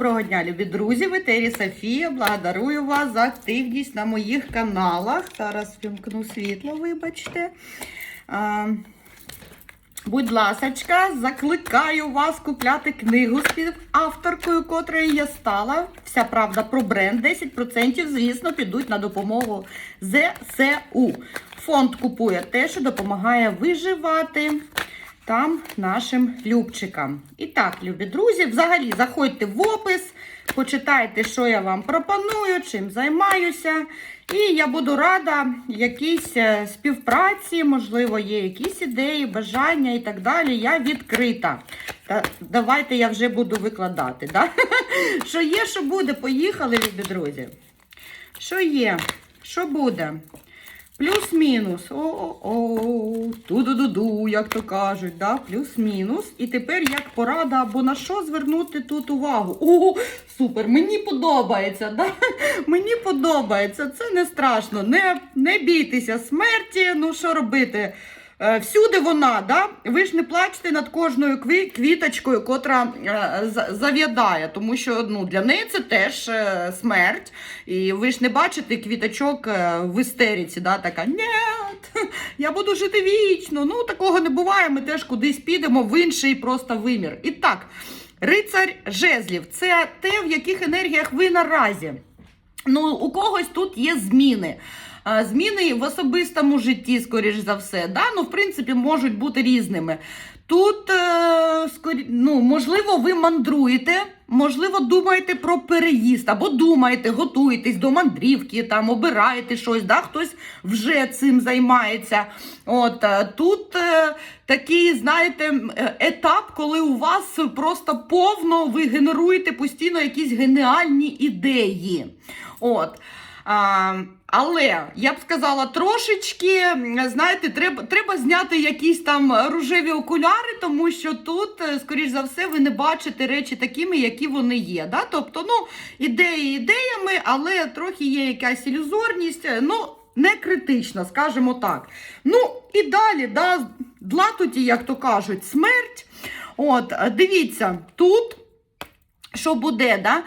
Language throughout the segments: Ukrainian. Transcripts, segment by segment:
Доброго дня, любі друзі! В етері Софія. Благодарую вас за активність на моїх каналах. Зараз вімкну світло, вибачте. А, будь ласочка, закликаю вас купляти книгу з авторкою, котрою я стала. Вся правда про бренд. 10%, звісно, підуть на допомогу ЗСУ. Фонд купує те, що допомагає виживати там нашим любчикам. І так, любі друзі, взагалі заходьте в опис, почитайте, що я вам пропоную, чим займаюся. І я буду рада якійсь е, співпраці, можливо, є якісь ідеї, бажання і так далі. Я відкрита. Та давайте я вже буду викладати. Да? Що є, що буде, поїхали, любі друзі. Що є? Що буде? Плюс-мінус. О-о-о. Ту-ду-ду-ду, як то кажуть, да? плюс-мінус. І тепер як порада, або на що звернути тут увагу. О, супер, мені подобається. Да? Мені подобається, це не страшно. Не, не бійтеся смерті. Ну, що робити? Е, Всюди вона, да? ви ж не плачете над кожною кві- квіточкою, котра е, за- зав'ядає, тому що ну, для неї це теж е, смерть. І ви ж не бачите квіточок в істериці, да? така ні, я буду жити вічно. Ну, такого не буває. Ми теж кудись підемо в інший просто вимір. І так, рицар жезлів це те, в яких енергіях ви наразі. Ну, у когось тут є зміни. Зміни в особистому житті, скоріш за все. Да? Ну, в принципі, можуть бути різними. Тут, е, ну, можливо, ви мандруєте, можливо, думаєте про переїзд, або думаєте, готуєтесь до мандрівки, там, обираєте щось, да? хтось вже цим займається. От, е, тут е, такий, знаєте, етап, коли у вас просто повно ви генеруєте постійно якісь геніальні ідеї. От. А, але я б сказала, трошечки, знаєте, треба, треба зняти якісь там рожеві окуляри, тому що тут, е, скоріш за все, ви не бачите речі такими, які вони є. Да? Тобто, ну, ідеї ідеями, але трохи є якась ілюзорність. е, Ну, не критична, скажімо так. Ну, і далі, да, длатуті, як то кажуть, смерть. От, дивіться, тут що буде, да?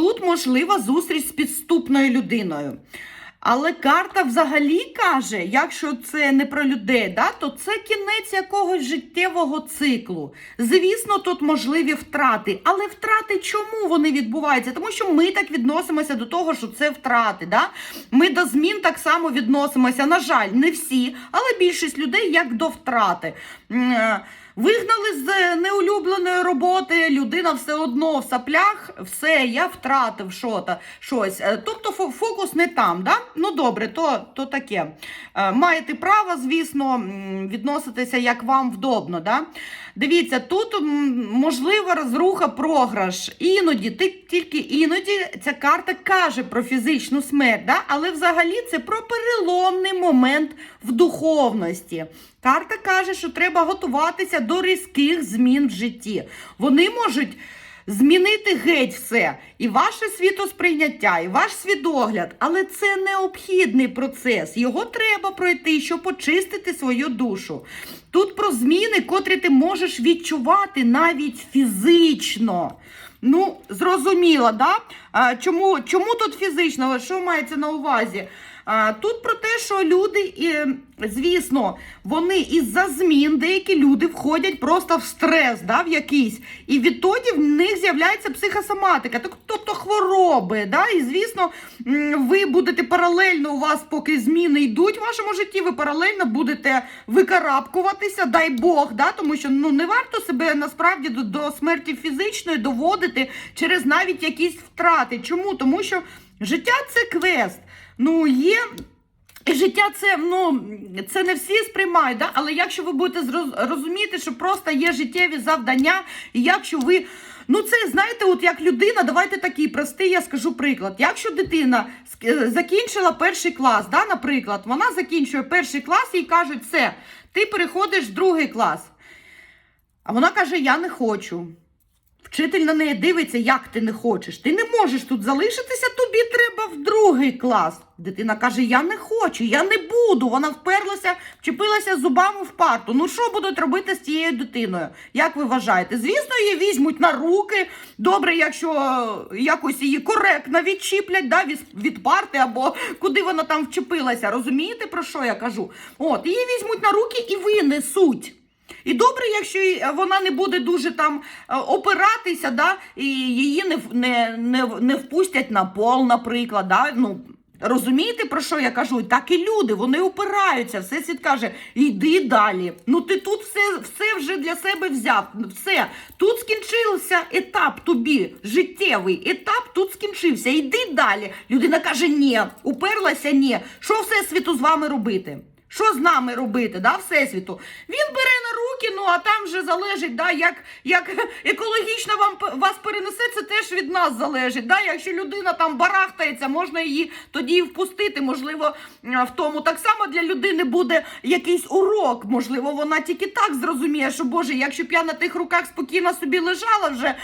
Тут можлива зустріч з підступною людиною. Але карта взагалі каже, якщо це не про людей, да, то це кінець якогось життєвого циклу. Звісно, тут можливі втрати. Але втрати чому вони відбуваються? Тому що ми так відносимося до того, що це втрати. Да? Ми до змін так само відносимося. На жаль, не всі, але більшість людей як до втрати. Вигнали з неулюбленої роботи, людина все одно в саплях, все, я втратив що-то, щось. Е, Тобто фо- фокус не там. Да? Ну добре, то, то таке. Е, Маєте право, звісно, відноситися як вам вдобно. Да? Дивіться, тут можлива розруха, програш. Іноді, тільки іноді ця карта каже про фізичну смерть, да? але взагалі це про переломний момент в духовності. Карта каже, що треба готуватися до різких змін в житті. Вони можуть змінити геть все. І ваше світосприйняття, і ваш свідогляд. Але це необхідний процес. Його треба пройти, щоб очистити свою душу. Тут про зміни, котрі ти можеш відчувати навіть фізично. Ну, зрозуміло, да? А, чому, чому тут фізично? Що мається на увазі? Тут про те, що люди, звісно, вони із-за змін, деякі люди входять просто в стрес, да, в якийсь, і відтоді в них з'являється психосоматика, тобто хвороби. Да? І звісно, ви будете паралельно у вас, поки зміни йдуть в вашому житті, ви паралельно будете викарабкуватися, дай Бог, да? тому що ну, не варто себе насправді до, до смерті фізичної доводити через навіть якісь втрати. Чому? Тому що життя це квест. Ну, є. І життя це ну це не всі сприймають, да? але якщо ви будете розуміти, що просто є життєві завдання, і якщо ви. Ну, це знаєте, от як людина, давайте такий простий, я скажу приклад. Якщо дитина е, закінчила перший клас, да, наприклад, вона закінчує перший клас і кажуть, все, ти переходиш в другий клас. А вона каже: Я не хочу. Вчитель на неї дивиться, як ти не хочеш. Ти не можеш тут залишитися, тобі треба в другий клас. Дитина каже: Я не хочу, я не буду. Вона вперлася, вчепилася зубами в парту. Ну що будуть робити з цією дитиною? Як ви вважаєте? Звісно, її візьмуть на руки. Добре, якщо е, якось її коректно відчіплять да, від, парти або куди вона там вчепилася. Розумієте, про що я кажу? От, її візьмуть на руки і винесуть. І добре, якщо вона не буде дуже там е, опиратися, да, і її не, не, не, не впустять на пол, наприклад. Да, ну, розумієте, про що я кажу? Так і люди, вони опираються. Всесвіт каже, йди далі. Ну ти тут все, все вже для себе взяв. Все. Тут скінчився етап тобі, життєвий етап тут скінчився. Йди далі. Людина каже, ні, уперлася, ні. Що всесвіту з вами робити? Що з нами робити, да, Всесвіту? Він бере на руки, ну а там вже залежить, да, як, як екологічно вам вас перенесе, це теж від нас залежить. Да? Якщо людина там барахтається, можна її тоді і впустити. Можливо, в тому так само для людини буде якийсь урок. Можливо, вона тільки так зрозуміє, що Боже, якщо б я на тих руках спокійно собі лежала, вже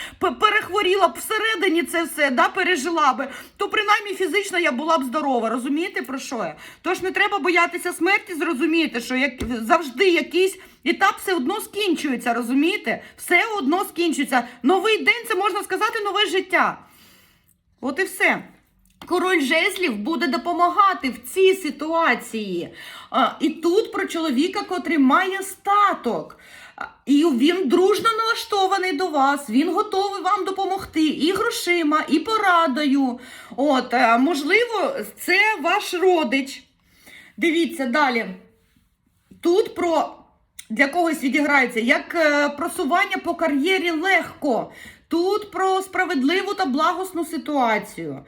перехворіла б всередині це все, да, пережила би, то принаймні фізично я була б здорова. Розумієте про що я? Тож не треба боятися смерті, зрозумієте, що як завжди якийсь. Етап все одно скінчується, розумієте? Все одно скінчується. Новий день це можна сказати нове життя. От і все. Король жезлів буде допомагати в цій ситуації. А, і тут про чоловіка, котрий має статок. І він дружно налаштований до вас, він готовий вам допомогти і грошима, і порадою. От, е, можливо, це ваш родич. Дивіться далі. Тут про для когось відіграється як е, просування по кар'єрі легко. Тут про справедливу та благосну ситуацію.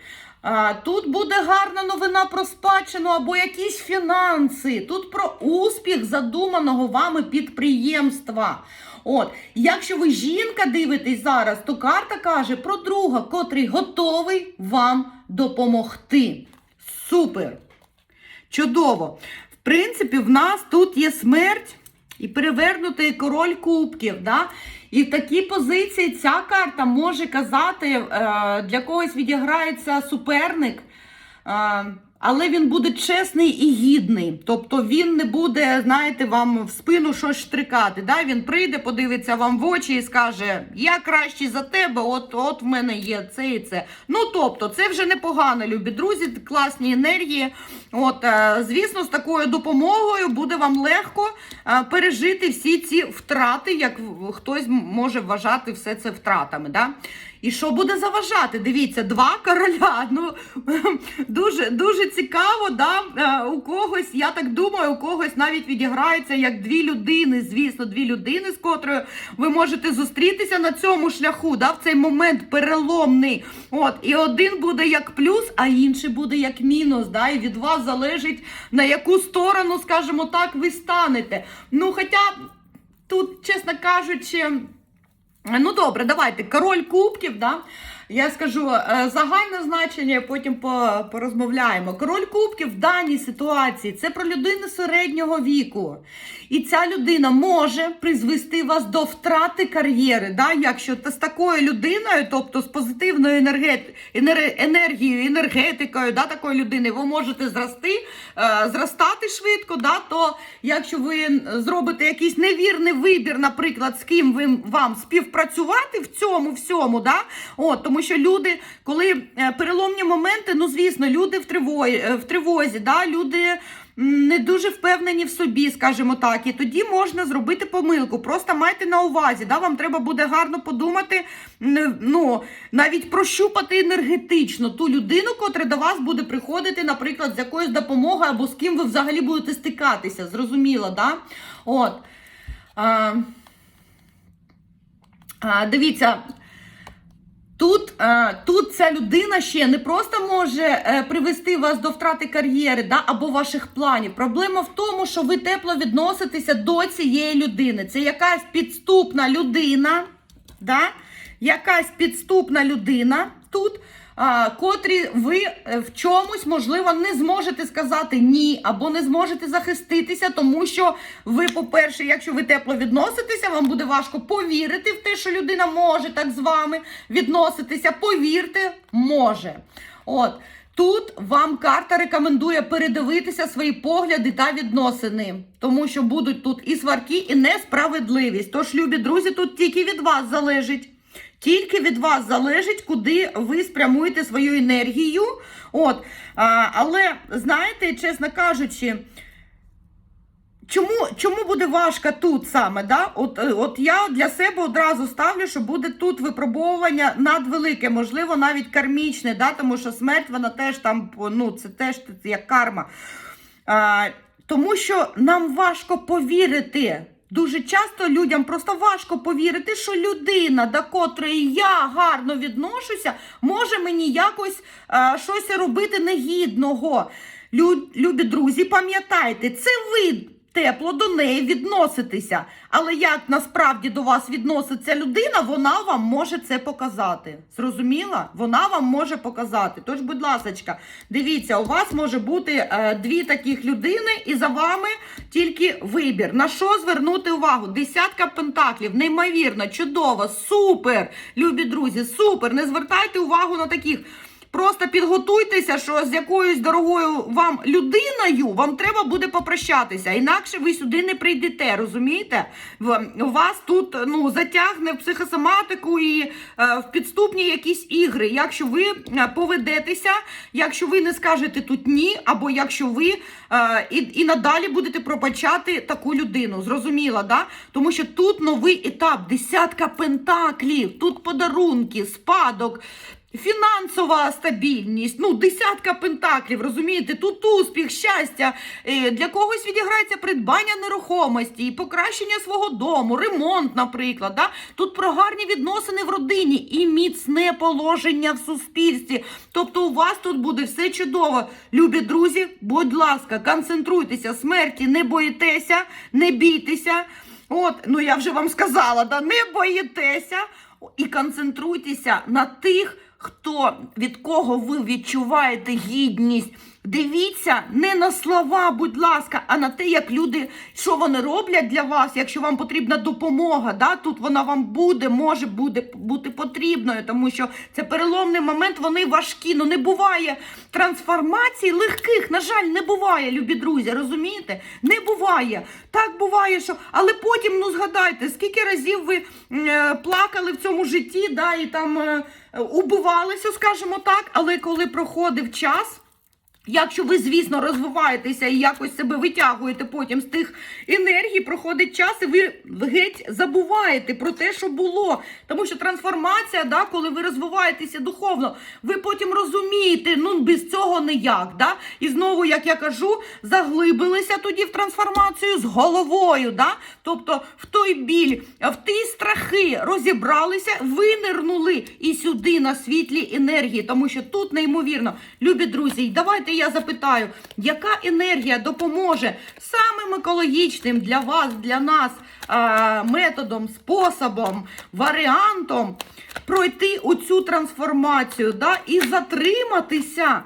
Тут буде гарна новина про спадщину або якісь фінанси. Тут про успіх задуманого вами підприємства. От, якщо ви жінка дивитесь зараз, то карта каже про друга, котрий готовий вам допомогти. Супер! Чудово! В принципі, в нас тут є смерть і перевернутий король кубків. Да? І в такій позиції ця карта може казати, е, для когось відіграється суперник. Але він буде чесний і гідний. Тобто він не буде, знаєте, вам в спину щось штрикати. Да? Він прийде, подивиться вам в очі і скаже: Я кращий за тебе, от от в мене є це і це. Ну тобто, це вже непогано, любі друзі, класні енергії. От, е, звісно, з такою допомогою буде вам легко е, пережити всі ці втрати, як хтось може вважати все це втратами. Да? І що буде заважати? Дивіться, два короля. Ну дуже дуже цікаво, да? Е, у когось, я так думаю, у когось навіть відіграється як дві людини. Звісно, дві людини, з котрою ви можете зустрітися на цьому шляху, да? в цей момент переломний. От, і один буде як плюс, а інший буде як мінус. Да? І від вас залежить на яку сторону, скажімо так, ви станете. Ну, хоча тут, чесно кажучи. Ну добре, давайте. Король кубків, да? Я скажу е, загальне значення, потім порозмовляємо. Король кубків в даній ситуації це про людину середнього віку. І ця людина може призвести вас до втрати кар'єри. Да? Якщо з такою людиною, тобто з позитивною енергет... енер- енергією, енергетикою да, такої людини, ви можете зрости, е, зростати швидко, да? то якщо ви зробите якийсь невірний вибір, наприклад, з ким ви, вам співпрацювати в цьому всьому, да? От, тому що люди, коли е, переломні моменти, ну звісно, люди в тривозі, в тривозі да? люди не дуже впевнені в собі, скажімо так, і тоді можна зробити помилку. Просто майте на увазі, да? вам треба буде гарно подумати, ну, навіть прощупати енергетично ту людину, котра до вас буде приходити, наприклад, з якоюсь допомогою або з ким ви взагалі будете стикатися. Зрозуміло, да? От. А, а, дивіться. Тут, е, тут ця людина ще не просто може е, привести вас до втрати кар'єри да, або ваших планів. Проблема в тому, що ви тепло відноситеся до цієї людини. Це якась підступна людина, да, якась підступна людина тут, котрі ви е, в чомусь, можливо, не зможете сказати ні, або не зможете захиститися, тому що ви, по-перше, якщо ви тепло відноситеся, вам буде важко повірити в те, що людина може так з вами відноситися. Повірте, може. От. Тут вам карта рекомендує передивитися свої погляди та відносини, тому що будуть тут і сварки, і несправедливість. Тож, любі друзі, тут тільки від вас залежить. Тільки від вас залежить, куди ви спрямуєте свою енергію. От, а, але знаєте, чесно кажучи, Чому, чому буде важко тут саме? Да? От, е, от я для себе одразу ставлю, що буде тут випробовування надвелике, можливо, навіть кармічне, да? тому що смерть вона теж там, ну, це теж як карма. А, тому що нам важко повірити. Дуже часто людям просто важко повірити, що людина, до котрої я гарно відношуся, може мені якось а, щось робити негідного. Лю, любі друзі, пам'ятайте, це ви тепло до неї відноситеся. Але як насправді до вас відноситься людина, вона вам може це показати. Зрозуміла? Вона вам може показати. Тож, будь ласка, дивіться, у вас може бути е, дві таких людини, і за вами тільки вибір. На що звернути увагу? Десятка пентаклів, неймовірно, чудово, супер! Любі друзі, супер! Не звертайте увагу на таких. Просто підготуйтеся, що з якоюсь дорогою вам людиною вам треба буде попрощатися. Інакше ви сюди не прийдете, розумієте? Вас тут ну, затягне в психосоматику і е, в підступні якісь ігри. Якщо ви е, поведетеся, якщо ви не скажете тут ні, або якщо ви е, і, і надалі будете пробачати таку людину. Зрозуміла, да? Тому що тут новий етап, десятка пентаклів, тут подарунки, спадок. Фінансова стабільність, ну, десятка пентаклів, розумієте, тут успіх, щастя. Е, Для когось відіграється придбання нерухомості, і покращення свого дому, ремонт, наприклад. Да? Тут про гарні відносини в родині і міцне положення в суспільстві. Тобто у вас тут буде все чудово. Любі друзі, будь ласка, концентруйтеся, смерті не боїтеся, не бійтеся. От, ну я вже вам сказала, да, не боїтеся і концентруйтеся на тих, хто від кого ви відчуваєте гідність. Дивіться не на слова, будь ласка, а на те, як люди, що вони роблять для вас, якщо вам потрібна допомога. Да? Тут вона вам буде, може буде бути потрібною, тому що це переломний момент, вони важкі. Ну не буває трансформацій легких. На жаль, не буває, любі друзі, розумієте? Не буває. Так буває, що. Але потім, ну згадайте, скільки разів ви е, плакали в цьому житті, да, і там е, убивалися, скажімо так, але коли проходив час. Якщо ви, звісно, розвиваєтеся і якось себе витягуєте потім з тих енергій, проходить час, і ви геть забуваєте про те, що було. Тому що трансформація, да, коли ви розвиваєтеся духовно, ви потім розумієте, ну без цього ніяк. Да? І знову, як я кажу, заглибилися тоді в трансформацію з головою. Да? Тобто в той біль, в ті страхи розібралися, винирнули і сюди на світлі енергії, тому що тут неймовірно, любі друзі, давайте я запитаю, яка енергія допоможе самим екологічним для вас, для нас а, методом, способом, варіантом пройти оцю трансформацію да, і затриматися,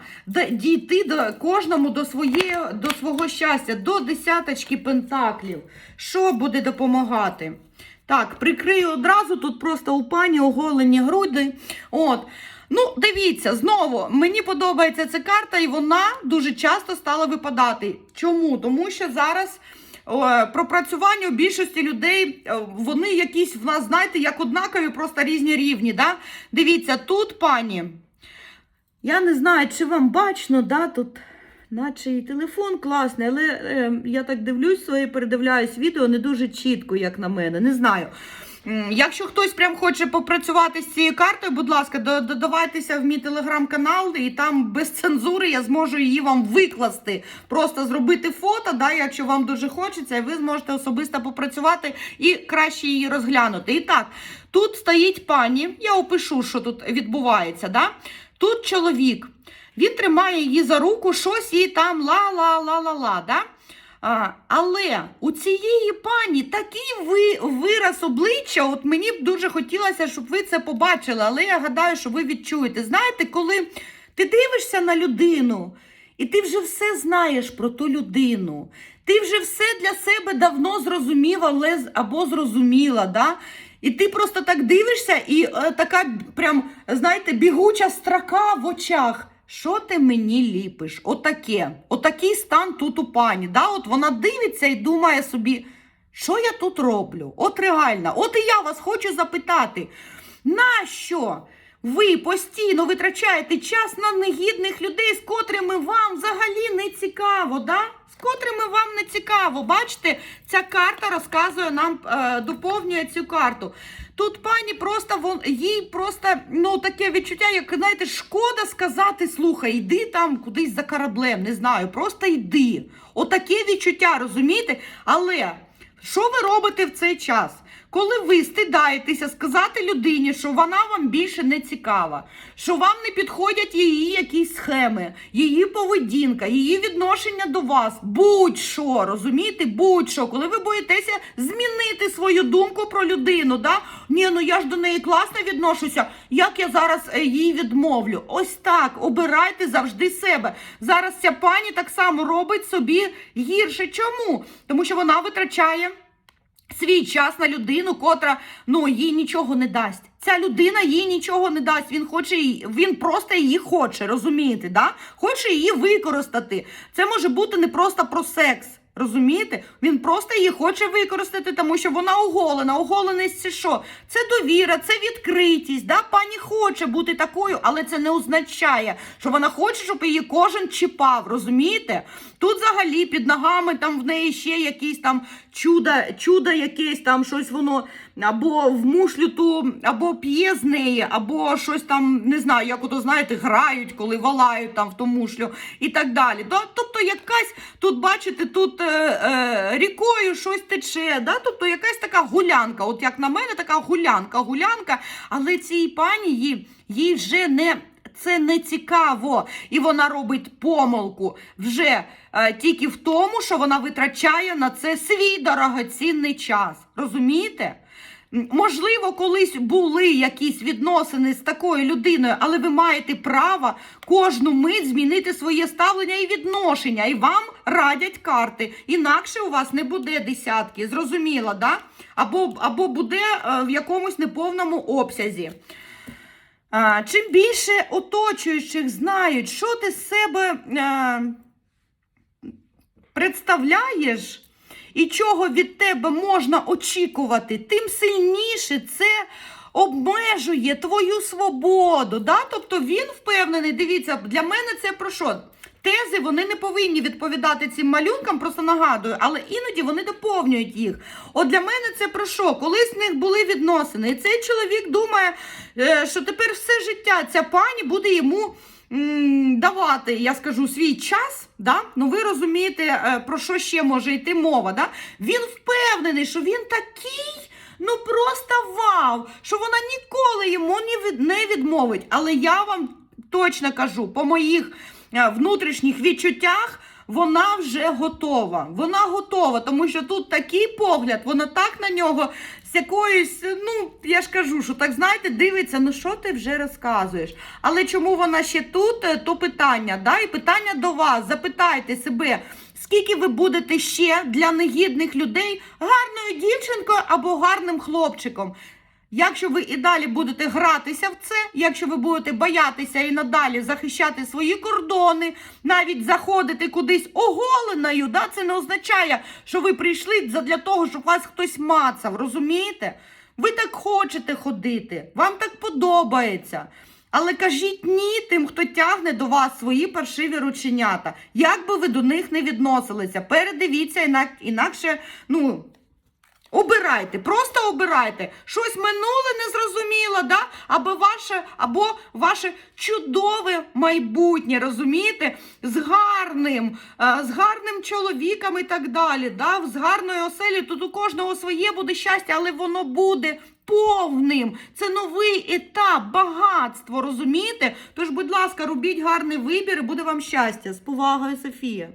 дійти до кожному до, своє, до свого щастя, до десяточки пентаклів. Що буде допомагати? Так, прикрию одразу, тут просто у пані оголені груди. От. Ну, дивіться, знову мені подобається ця карта, і вона дуже часто стала випадати. Чому? Тому що зараз пропрацювання у більшості людей, е, вони якісь в нас, знаєте, як однакові, просто різні рівні. Да? Дивіться, тут пані. Я не знаю, чи вам бачно, да, тут, наче і телефон класний, але е, я так дивлюсь своє, передивляюсь відео не дуже чітко, як на мене. Не знаю. Якщо хтось прям хоче попрацювати з цією картою, будь ласка, додавайтеся в мій телеграм-канал, і там без цензури я зможу її вам викласти. Просто зробити фото, да, якщо вам дуже хочеться, і ви зможете особисто попрацювати і краще її розглянути. І так, тут стоїть пані, я опишу, що тут відбувається. Да? Тут чоловік. Він тримає її за руку, щось їй там ла-ла-ла-ла-ла. Да? А, але у цієї пані такий ви, вираз обличчя, от мені б дуже хотілося, щоб ви це побачили, але я гадаю, що ви відчуєте. Знаєте, коли ти дивишся на людину, і ти вже все знаєш про ту людину, ти вже все для себе давно зрозумів але, або зрозуміла, да? і ти просто так дивишся, і е, така прям, знаєте, бігуча строка в очах. Що ти мені ліпиш? Отаке. Отакий стан тут у пані. Да? От вона дивиться і думає собі, що я тут роблю? От реально, от і я вас хочу запитати, нащо ви постійно витрачаєте час на негідних людей, з котрими вам взагалі не цікаво, да? З котрими вам не цікаво. Бачите, ця карта розказує нам, е, доповнює цю карту. Тут пані просто вон, їй просто ну таке відчуття, як знаєте, шкода сказати, слухай, йди там кудись за кораблем, не знаю, просто йди. Отаке відчуття, розумієте? Але що ви робите в цей час? Коли ви стидаєтеся сказати людині, що вона вам більше не цікава, що вам не підходять її якісь схеми, її поведінка, її відношення до вас, будь-що, розумієте, будь-що, коли ви боїтеся змінити свою думку про людину, да? Ні, ну я ж до неї класно відношуся, як я зараз е, їй відмовлю? Ось так, обирайте завжди себе. Зараз ця пані так само робить собі гірше. Чому? Тому що вона витрачає свій час на людину, котра ну їй нічого не дасть. Ця людина їй нічого не дасть. Він хоче її, він просто її хоче, розумієте? Да? Хоче її використати. Це може бути не просто про секс. Розумієте? Він просто її хоче використати, тому що вона оголена. Оголеність це що? Це довіра, це відкритість. Да? Пані хоче бути такою, але це не означає, що вона хоче, щоб її кожен чіпав. Розумієте? Тут взагалі під ногами там в неї ще якісь там чудо, чудо якесь там щось воно або в мушлю ту, або п'є з неї, або щось там, не знаю, як ото, знаєте, грають, коли валають там в ту мушлю і так далі. Да? Тобто якась тут, бачите, тут е, е, рікою щось тече, да? тобто якась така гулянка. От як на мене, така гулянка, гулянка, але цій пані їй вже не. Це не цікаво, і вона робить помилку вже е, тільки в тому, що вона витрачає на це свій дорогоцінний час. Розумієте? Можливо, колись були якісь відносини з такою людиною, але ви маєте право кожну мить змінити своє ставлення і відношення, і вам радять карти. Інакше у вас не буде десятки. Зрозуміло, да? Або, або буде е, в якомусь неповному обсязі. Чим більше оточуючих знають, що ти з себе е, представляєш і чого від тебе можна очікувати, тим сильніше це обмежує твою свободу. Да? Тобто він впевнений, дивіться, для мене це про що? Тези вони не повинні відповідати цим малюнкам, просто нагадую, але іноді вони доповнюють їх. От для мене це про що? Колись в них були відносини, і цей чоловік думає, е, що тепер все життя ця пані буде йому давати, я скажу, свій час. Да? Ну ви розумієте, е, про що ще може йти мова. Да? Він впевнений, що він такий. Ну просто вау! Що вона ніколи йому не відмовить. Але я вам точно кажу, по моїх внутрішніх відчуттях вона вже готова. Вона готова, тому що тут такий погляд, вона так на нього з якоюсь, ну я ж кажу, що так знаєте, дивиться, ну що ти вже розказуєш. Але чому вона ще тут, е, то питання. Да? І питання до вас. Запитайте себе. Скільки ви будете ще для негідних людей гарною дівчинкою або гарним хлопчиком? Якщо ви і далі будете гратися в це, якщо ви будете боятися і надалі захищати свої кордони, навіть заходити кудись оголеною, да, це не означає, що ви прийшли для того, щоб вас хтось мацав, розумієте? Ви так хочете ходити, вам так подобається. Але кажіть ні тим, хто тягне до вас свої паршиві рученята. Як би ви до них не відносилися, передивіться, інак, інакше, ну. Обирайте, просто обирайте. Щось минуле незрозуміло, да? або ваше, або ваше чудове майбутнє, розумієте? З гарним, е, з гарним чоловіком і так далі. Да? З гарною оселею. Тут у кожного своє буде щастя, але воно буде повним. Це новий етап, багатство, розумієте? Тож, будь ласка, робіть гарний вибір і буде вам щастя. З повагою, Софія.